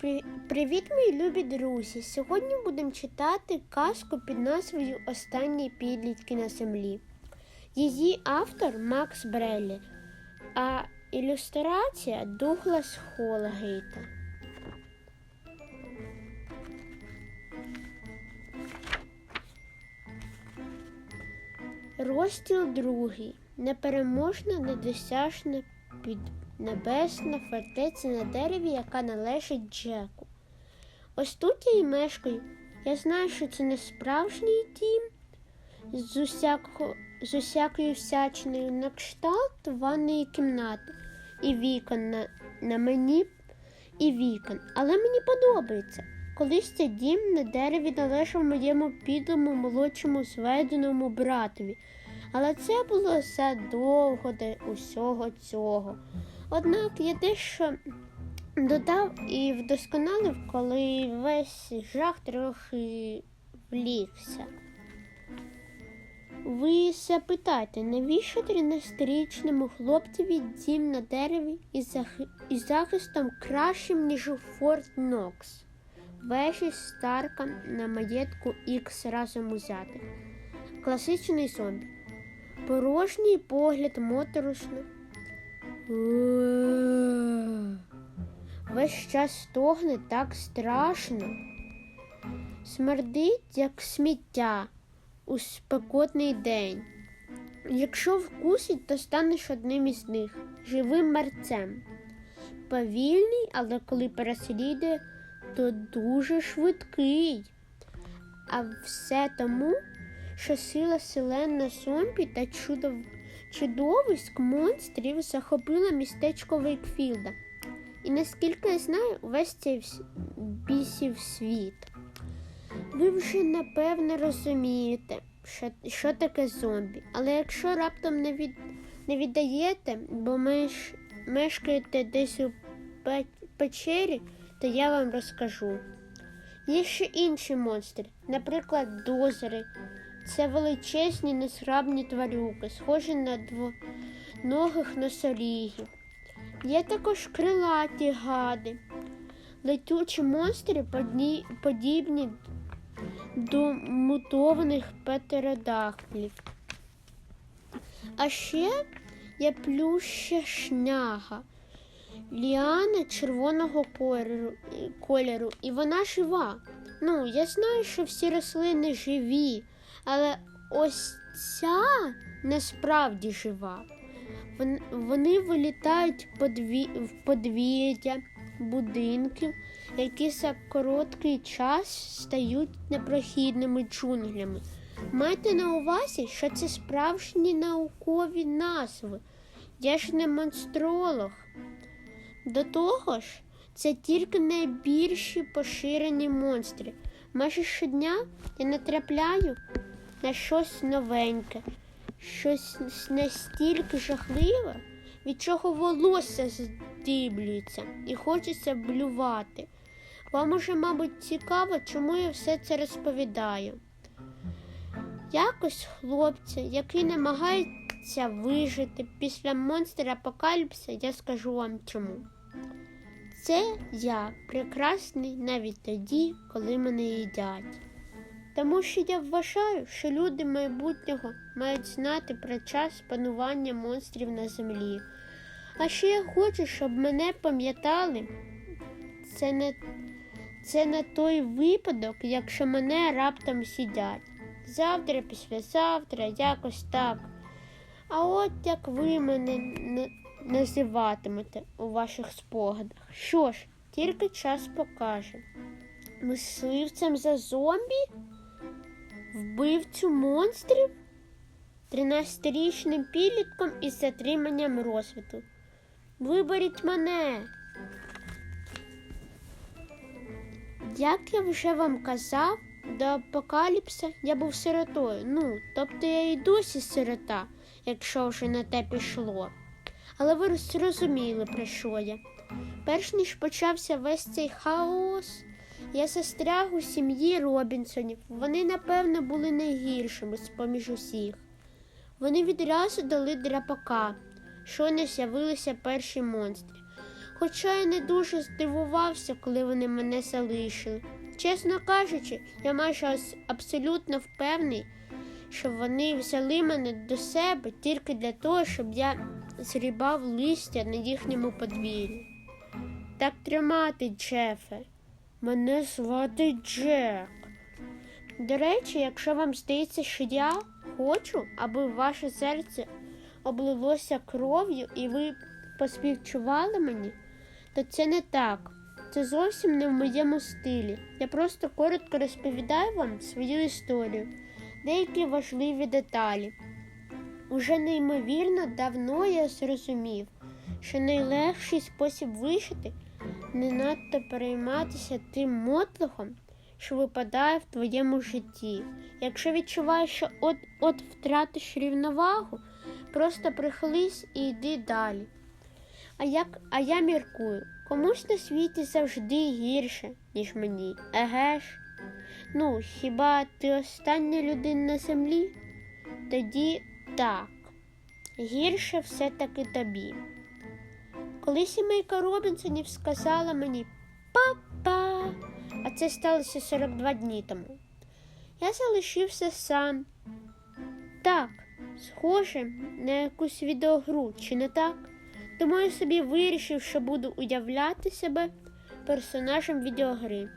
При- Привіт, мої любі друзі! Сьогодні будемо читати казку під назвою Останні підлітки на землі. Її автор Макс Бреллі, а ілюстрація Дуглас Холагейта. Розділ другий. Непереможна, недосяжна піднебесна фортеця на дереві, яка належить Джеку. Ось тут я і мешкаю. Я знаю, що це не справжній дім з, усякого, з усякою всячиною на кшталт ванної кімнати і вікон на, на мені і вікон. Але мені подобається. Колись цей дім на дереві належав моєму підлому молодшому зведеному братові. Але це було задовго до усього цього. Однак я дещо додав і вдосконалив, коли весь жах трохи влігся. Ви запитаєте, навіщо 13-річному хлопцеві дім на дереві із, захи... із захистом кращим, ніж у Форт Нокс? Вежі Старка на маєтку Ікс разом узятих. Класичний зомбі. Порожній погляд моторошно. Весь час стогне так страшно. Смердить, як сміття у спекотний день. Якщо вкусить, то станеш одним із них, живим мерцем. Повільний, але коли переслідує, то дуже швидкий. А все тому, що сила селена зомбі та чудов... чудовиськ монстрів захопила містечко Вейкфілда. І наскільки я знаю, увесь цей бісів світ. Ви вже напевне розумієте, що, що таке зомбі. Але якщо раптом не, від... не віддаєте, бо меш... мешкаєте десь у печері, то я вам розкажу. Є ще інші монстри, наприклад, дозери. Це величезні незграбні тварюки, схожі на двоногих носорігів. Є також крилаті гади, летючі монстри подібні до мутованих петеродактилів. А ще є плюща шняга, ліана червоного кольору, і вона жива. Ну, я знаю, що всі рослини живі, але ось ця насправді жива. Вони вилітають в подвір'я будинків, які за короткий час стають непрохідними джунглями. Майте на увазі, що це справжні наукові назви. Я ж не монстролог. До того ж, це тільки найбільші поширені монстри. Майже щодня я натрапляю на щось новеньке, щось настільки жахливе, від чого волосся здиблюється і хочеться блювати. Вам уже, мабуть, цікаво, чому я все це розповідаю. Якось хлопця, який намагається вижити після монстра апокаліпса, я скажу вам чому. Це я прекрасний навіть тоді, коли мене їдять. Тому що я вважаю, що люди майбутнього мають знати про час панування монстрів на землі. А ще я хочу, щоб мене пам'ятали. Це не, це не той випадок, якщо мене раптом сідять. Завтра, післязавтра, якось так. А от як ви мене називатимете у ваших спогадах. Що ж, тільки час покаже. Мисливцем за зомбі? Вбивцю монстрів? 13-річним підлітком із затриманням розвитку. Виберіть мене. Як я вже вам казав, до апокаліпса я був сиротою. Ну, тобто я і досі сирота, якщо вже на те пішло. Але ви зрозуміли, про що я. Перш ніж почався весь цей хаос, я застряг у сім'ї Робінсонів. Вони, напевно, були найгіршими з поміж усіх. Вони відразу дали драпака, що не з'явилися перші монстри. Хоча я не дуже здивувався, коли вони мене залишили. Чесно кажучи, я майже абсолютно впевнений, що вони взяли мене до себе тільки для того, щоб я зрібав листя на їхньому подвір'ї. Так тримати, Джефе. Мене звати Джек. До речі, якщо вам здається, що я хочу, аби ваше серце облилося кров'ю і ви поспівчували мені, то це не так. Це зовсім не в моєму стилі. Я просто коротко розповідаю вам свою історію, деякі важливі деталі. Уже неймовірно давно я зрозумів, що найлегший спосіб вижити не надто перейматися тим мотлохом, що випадає в твоєму житті. Якщо відчуваєш, що от-от втратиш рівновагу, просто прихились і йди далі. А, як, а я міркую, комусь на світі завжди гірше, ніж мені. Еге ж? Ну, хіба ти остання людина на землі? Тоді так. Гірше все-таки тобі. Коли сімейка Робінсонів сказала мені папа, а це сталося 42 дні тому, я залишився сам. Так, схоже на якусь відеогру, чи не так? Тому я собі вирішив, що буду уявляти себе персонажем відеогри.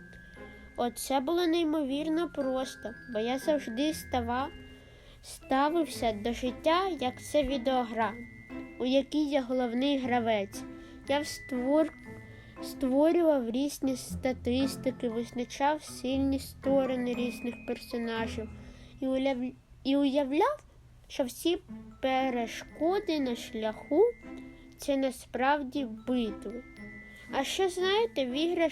Оце було неймовірно просто, бо я завжди става, ставився до життя, як це відеогра, у якій я головний гравець. Я створ... створював різні статистики, визначав сильні сторони різних персонажів і, уяв... і уявляв, що всі перешкоди на шляху це насправді битви. А ще знаєте, в іграх,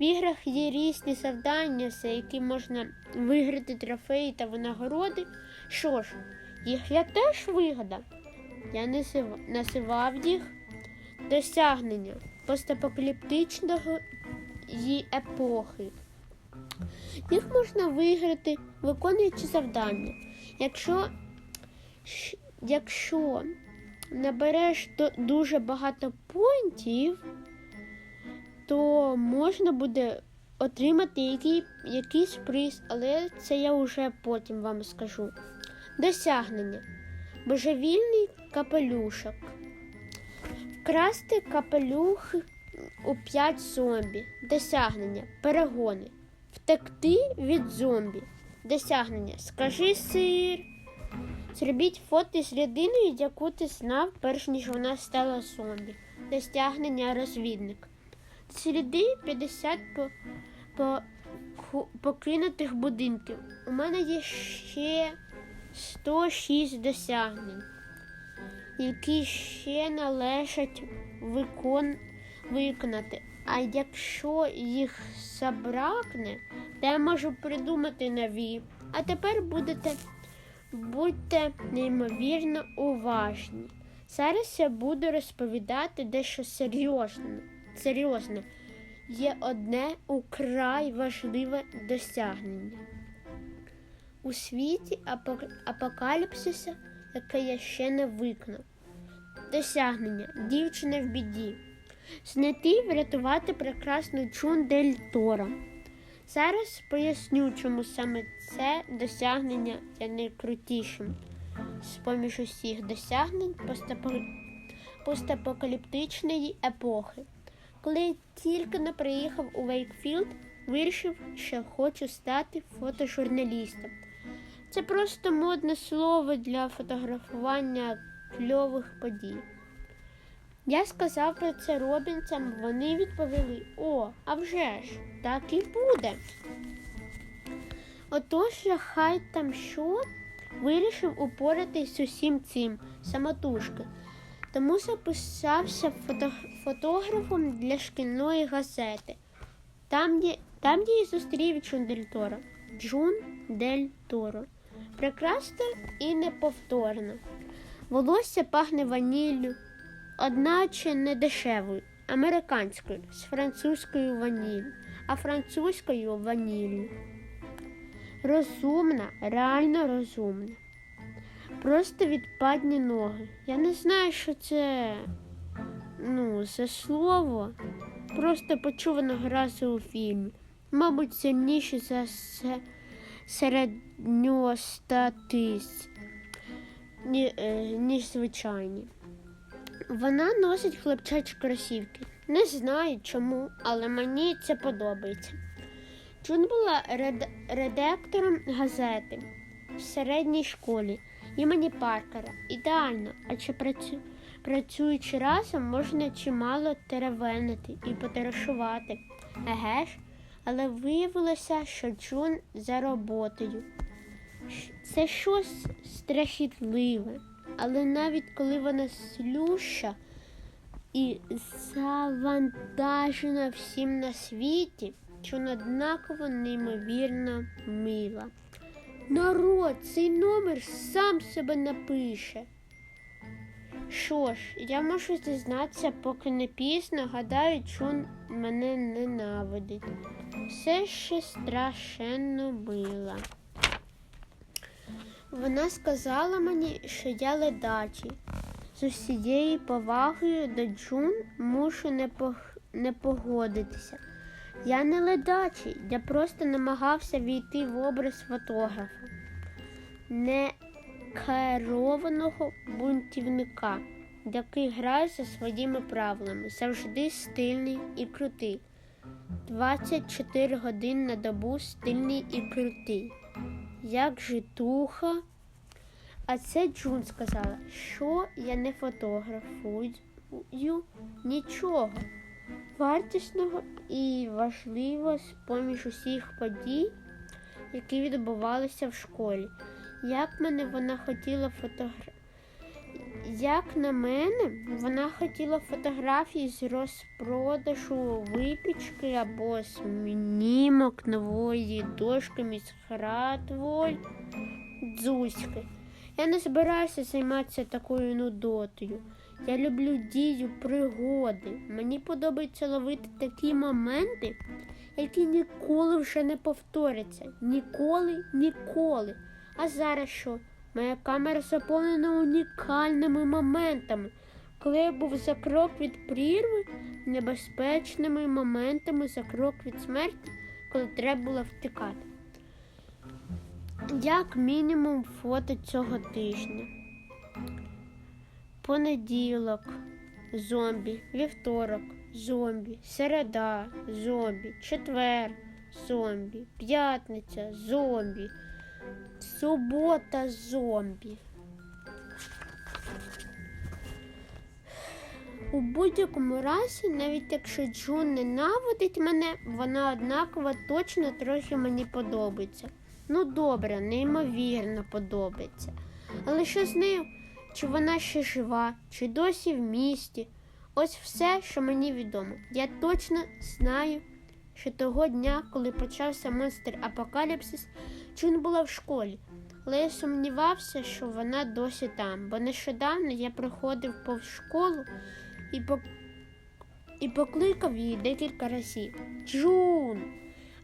в іграх є різні завдання, за які можна виграти трофеї та винагороди. Що ж, їх я теж вигадав. Я називав їх досягнення постапокаліптичного її епохи. Їх можна виграти, виконуючи завдання. Якщо, якщо набереш дуже багато поінтів, то можна буде отримати який, якийсь приз, але це я вже потім вам скажу. Досягнення. Божевільний капелюшок. Вкрасти капелюх у 5 зомбі. Досягнення. Перегони. Втекти від зомбі. Досягнення. Скажи сир. Зробіть фото з людиною, яку ти знав, перш ніж вона стала зомбі. Досягнення розвідник. Сліди 50 по, по, покинутих будинків. У мене є ще 106 досягнень, які ще належать викон, виконати. А якщо їх забракне, то я можу придумати нові. А тепер будете будьте неймовірно уважні. Зараз я буду розповідати дещо серйозне. серйозне. Є одне украй важливе досягнення. У світі апокаліпсиса, яке я ще не виконав. Досягнення дівчина в біді. Знайти і врятувати прекрасну Джун Дель Торо. Зараз поясню, чому саме це досягнення є найкрутішим з поміж усіх досягнень постапокаліптичної епохи. Коли я тільки не приїхав у Вейкфілд, вирішив, що хочу стати фотожурналістом. Це просто модне слово для фотографування кльових подій. Я сказав про це робінцям, вони відповіли: О, а вже ж, так і буде. Отож, я хай там що вирішив упоратись з усім цим самотужки. Тому записався фото- фотографом для шкільної газети. Там, де, там, де і зустрів Джун Дель Торо. Джун Дель Торо. Прекрасна і неповторна. Волосся пахне ваніллю, одначе не дешевою, американською, з французькою ваніллю, а французькою ваніллю. Розумна, реально розумна. Просто відпадні ноги. Я не знаю, що це ну, за слово. Просто почув одного разу у фільмі. Мабуть, сильніші за се- середньостатиць, ні, е, ніж звичайні. Вона носить хлопчачі кросівки. Не знаю чому, але мені це подобається. Джун була ред- редактором газети в середній школі імені Паркера. Ідеально, адже працю... працюючи разом, можна чимало теревенити і потарашувати. Еге ж, але виявилося, що Джун за роботою. Це щось страхітливе, але навіть коли вона слюща і завантажена всім на світі, Джун однаково неймовірно мила. Народ, цей номер сам себе напише. Що ж, я можу зізнатися, поки не пізно, гадаю, Джун мене ненавидить. Все ще страшенно мила. Вона сказала мені, що я ледачий. З усією повагою до Джун мушу не, пог- не погодитися. Я не ледачий, я просто намагався війти в образ фотографа, не керованого бунтівника, який грає за своїми правилами, завжди стильний і крутий. 24 години на добу стильний і крутий. Як житуха. А це Джун сказала, що я не фотографую нічого вартісного і важливого поміж усіх подій, які відбувалися в школі. Як мене вона хотіла фотогра... Як на мене, вона хотіла фотографії з розпродажу випічки або знімок нової дошки міськратволь дзузьки. Я не збираюся займатися такою нудотою. Я люблю дію пригоди. Мені подобається ловити такі моменти, які ніколи вже не повторяться. Ніколи, ніколи. А зараз що? Моя камера заповнена унікальними моментами. Коли я був за крок від прірви, небезпечними моментами за крок від смерті, коли треба було втікати. Як мінімум фото цього тижня. Понеділок. Зомбі, вівторок. Зомбі, середа. Зомбі, четвер. Зомбі, п'ятниця. Зомбі, субота зомбі. У будь-якому разі, навіть якщо Джун ненавидить мене, вона однаково точно трохи мені подобається. Ну добре, неймовірно подобається. Але що з нею? Чи вона ще жива, чи досі в місті? Ось все, що мені відомо. Я точно знаю, що того дня, коли почався монстр Апокаліпсис, Джун була в школі. Але я сумнівався, що вона досі там, бо нещодавно я проходив повз школу і, по... і покликав її декілька разів. Джун!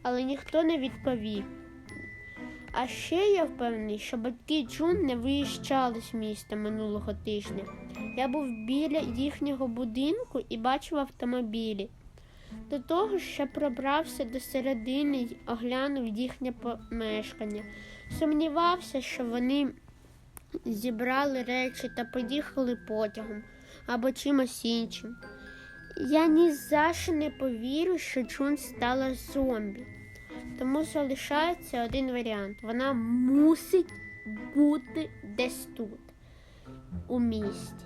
Але ніхто не відповів. А ще я впевнений, що батьки Джун не виїжджали з міста минулого тижня. Я був біля їхнього будинку і бачив автомобілі. До того ще пробрався до середини й оглянув їхнє помешкання. Сумнівався, що вони зібрали речі та поїхали потягом або чимось іншим. Я ні за що не повірю, що Джун стала зомбі. Тому залишається один варіант. Вона мусить бути десь тут, у місті.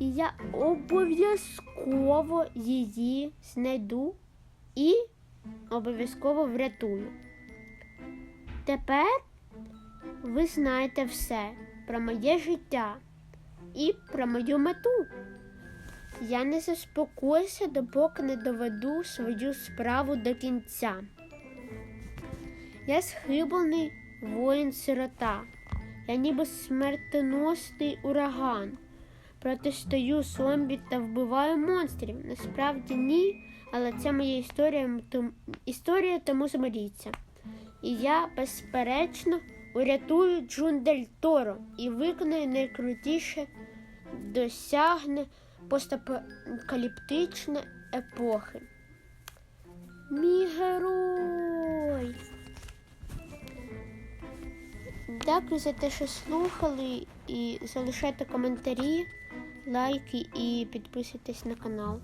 І я обов'язково її знайду і обов'язково врятую. Тепер ви знаєте все про моє життя і про мою мету. Я не заспокоюся, допоки не доведу свою справу до кінця. Я схиблений воїн-сирота. Я ніби смертоносний ураган. Протистою зомбі та вбиваю монстрів. Насправді ні, але це моя історія, історія тому змиріться. І я, безперечно, урятую Джун Дель Торо і виконаю найкрутіше досягне постапокаліптичної епохи. Мій герой. Дякую за те, що слухали, і залишайте коментарі, лайки і підписуйтесь на канал.